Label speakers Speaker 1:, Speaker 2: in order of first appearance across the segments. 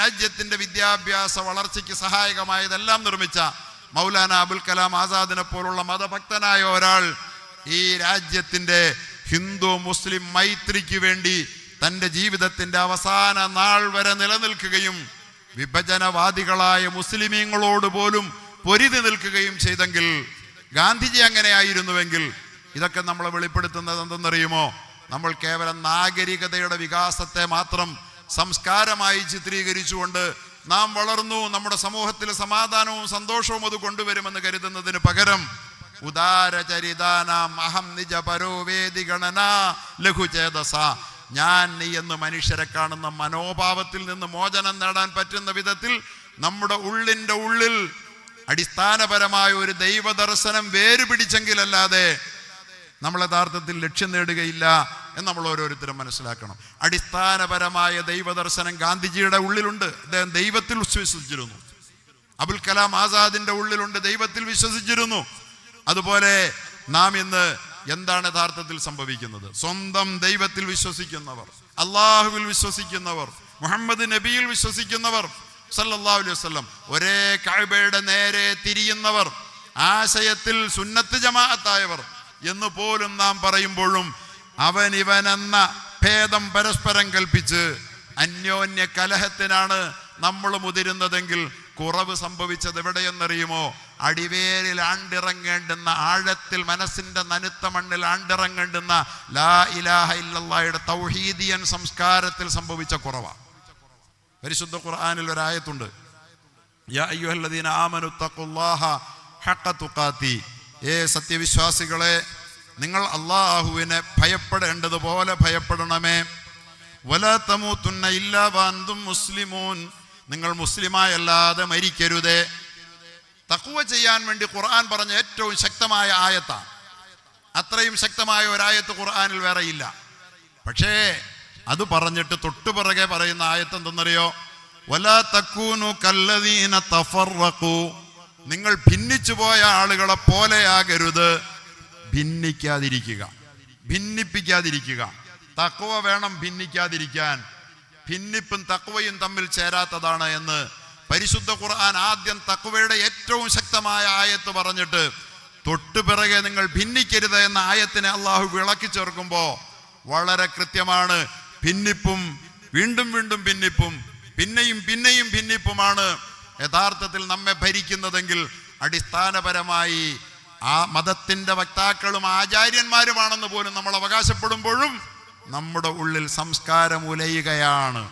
Speaker 1: രാജ്യത്തിന്റെ വിദ്യാഭ്യാസ വളർച്ചയ്ക്ക് സഹായകമായതെല്ലാം നിർമ്മിച്ച മൗലാന അബുൽ കലാം ആസാദിനെ പോലുള്ള മതഭക്തനായ ഒരാൾ ഈ രാജ്യത്തിന്റെ ഹിന്ദു മുസ്ലിം മൈത്രിക്ക് വേണ്ടി തന്റെ ജീവിതത്തിന്റെ അവസാന നാൾ വരെ നിലനിൽക്കുകയും വിഭജനവാദികളായ മുസ്ലിമീങ്ങളോട് പോലും പൊരുതി നിൽക്കുകയും ചെയ്തെങ്കിൽ ഗാന്ധിജി അങ്ങനെയായിരുന്നുവെങ്കിൽ ഇതൊക്കെ നമ്മളെ വെളിപ്പെടുത്തുന്നത് എന്തെന്നറിയുമോ? നമ്മൾ കേവലം നാഗരികതയുടെ വികാസത്തെ മാത്രം സംസ്കാരമായി ചിത്രീകരിച്ചുകൊണ്ട് നാം വളർന്നു നമ്മുടെ സമൂഹത്തിൽ സമാധാനവും സന്തോഷവും അത് കൊണ്ടുവരുമെന്ന് കരുതുന്നതിന് പകരം ഉദാരചരിതാനാം അഹം നിജ പരോവേദി ഗണന ലഘുചേതസ ഞാൻ നീ എന്ന് മനുഷ്യരെ കാണുന്ന മനോഭാവത്തിൽ നിന്ന് മോചനം നേടാൻ പറ്റുന്ന വിധത്തിൽ നമ്മുടെ ഉള്ളിന്റെ ഉള്ളിൽ അടിസ്ഥാനപരമായ ഒരു ദൈവദർശനം വേര് പിടിച്ചെങ്കിലല്ലാതെ നമ്മൾ യഥാർത്ഥത്തിൽ ലക്ഷ്യം നേടുകയില്ല എന്ന് നമ്മൾ ഓരോരുത്തരും മനസ്സിലാക്കണം. അടിസ്ഥാനപരമായ ദൈവദർശനം ഗാന്ധിജിയുടെ ഉള്ളിലുണ്ട്. അദ്ദേഹം ദൈവത്തിൽ വിശ്വസിച്ചിരുന്നു. അബുൽ കലാം ആസാദിന്റെ ഉള്ളിലുണ്ട്. ദൈവത്തിൽ വിശ്വസിച്ചിരുന്നു. അതുപോലെ നാം ഇന്ന് എന്താണ് യഥാർത്ഥത്തിൽ സംഭവിക്കുന്നത്? സ്വന്തം ദൈവത്തിൽ വിശ്വസിക്കുന്നവർ അള്ളാഹുവിൽ വിശ്വസിക്കുന്നവർ മുഹമ്മദ് നബിയിൽ വിശ്വസിക്കുന്നവർ സല്ലല്ലാഹു അലൈഹി വസല്ലം ഒരേ കഅബയുടെ നേരെ തിരിയുന്നവർ ആശയത്തിൽ സുന്നത്ത് ജമാഅത്തായവർ എന്ന് പോലും നാം പറയുമ്പോഴും അവൻ ഇവനെന്ന ഭേദം പരസ്പരം കൽപ്പിച്ച് അന്യോന്യ കലഹത്തിനാണ് നമ്മൾ മുതിരുന്നതെങ്കിൽ കുറവ് സംഭവിച്ചത് എവിടെയെന്നറിയുമോ? അടിവേരിൽ ആണ്ടിറങ്ങേണ്ടുന്ന ആഴത്തിൽ മനസ്സിന്റെ നനുത്ത മണ്ണിൽ ആണ്ടിറങ്ങേണ്ടുന്ന ലാ ഇലാഹ ഇല്ലല്ലാഹയുടെ തൗഹീദിയൻ സംസ്കാരത്തിൽ സംഭവിച്ച കുറവാണ് പരിശുദ്ധ ഖുർആാനിൽ ഒരായത്തുണ്ട്. യാ അയ്യുഹല്ലദീന ആമനു തഖുല്ലാഹ ഹഖ തുഖാത്തി. ഏ സത്യവിശ്വാസികളെ നിങ്ങൾ അള്ളാഹുവിനെ ഭയപ്പെടേണ്ടതുപോലെ ഭയപ്പെടണമേ. വല തമൂത്തുന്ന ഇല്ലാ വാന്തും മുസ്ലിമൂൻ. നിങ്ങൾ മുസ്ലിമായല്ലാതെ മരിക്കരുതേ. തക്കുവ ചെയ്യാൻ വേണ്ടി ഖുർആൻ പറഞ്ഞ ഏറ്റവും ശക്തമായ ആയത്താണ്. അത്രയും ശക്തമായ ഒരായത്ത് ഖുർആനിൽ വേറെ ഇല്ല പക്ഷേ അത് പറഞ്ഞിട്ട് തൊട്ടുപിറകെ പറയുന്ന ആയത്ത് എന്തെന്നറിയോ വലാ തക്കൂനു കല്ലദീന തഫറഖു നിങ്ങൾ ഭിന്നിച്ചു പോയ ആളുകളെ പോലെയാകരുത്. ഭിന്നിക്കാതിരിക്കുക. ഭിന്നിപ്പിക്കാതിരിക്കുക. തക്കവ വേണം ഭിന്നിക്കാതിരിക്കാൻ. ഭിന്നിപ്പും തക്കവയും തമ്മിൽ ചേരാത്തതാണ് എന്ന് പരിശുദ്ധ ഖുർആൻ ആദ്യം തക്കവയുടെ ഏറ്റവും ശക്തമായ ആയത്ത് പറഞ്ഞിട്ട് തൊട്ടു പിറകെ നിങ്ങൾ ഭിന്നിക്കരുത് എന്ന ആയത്തിനെ അള്ളാഹു വിളക്കി ചേർക്കുമ്പോൾ വളരെ കൃത്യമാണ്. ഭിന്നിപ്പും വീണ്ടും വീണ്ടും ഭിന്നിപ്പും പിന്നെയും പിന്നെയും ഭിന്നിപ്പുമാണ്. യഥാർത്ഥത്തിൽ നമ്മെ ഭരിക്കുന്നതെങ്കിൽ അടിസ്ഥാനപരമായി ആ മതത്തിന്റെ വക്താക്കളും ആചാര്യന്മാരുമാണെന്ന് പോലും നമ്മൾ അവകാശപ്പെടുമ്പോഴും നമ്മുടെ ഉള്ളിൽ സംസ്കാരം ഉലയുകയാണ്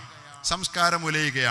Speaker 1: സംസ്കാരം ഉലയുകയാണ്